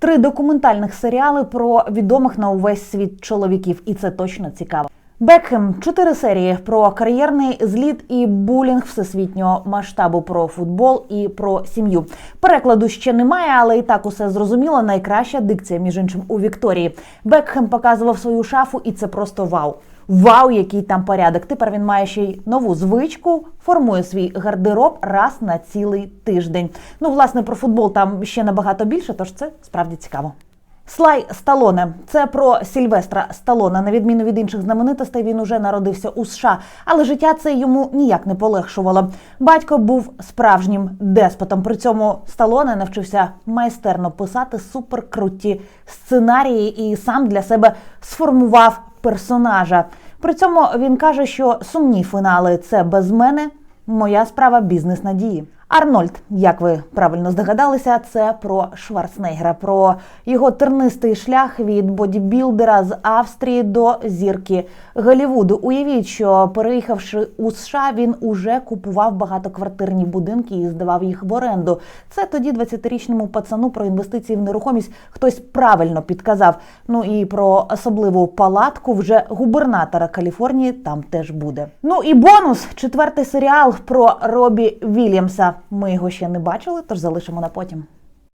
Три документальних серіали про відомих на увесь світ чоловіків, і це точно цікаво. Бекхем чотири серії про кар'єрний зліт і булінг всесвітнього масштабу про футбол і про сім'ю. Перекладу ще немає, але і так усе зрозуміло. Найкраща дикція, між іншим, у Вікторії. Бекхем показував свою шафу, і це просто вау. Вау, який там порядок. Тепер він має ще й нову звичку, формує свій гардероб раз на цілий тиждень. Ну, власне, про футбол там ще набагато більше, тож це справді цікаво. Слай Сталоне це про Сільвестра Сталоне. На відміну від інших знаменитостей, він уже народився у США, але життя це йому ніяк не полегшувало. Батько був справжнім деспотом. При цьому Сталоне навчився майстерно писати суперкруті сценарії і сам для себе сформував персонажа. При цьому він каже, що сумні фінали це без мене. Моя справа бізнес надії. Арнольд, як ви правильно здогадалися, це про Шварценеггера, про його тернистий шлях від бодібілдера з Австрії до зірки Голлівуду. Уявіть, що переїхавши у США, він уже купував багатоквартирні будинки і здавав їх в оренду. Це тоді 20-річному пацану про інвестиції в нерухомість хтось правильно підказав. Ну і про особливу палатку вже губернатора Каліфорнії там теж буде. Ну і бонус четвертий серіал про Робі Вільямса. Ми його ще не бачили, тож залишимо на потім.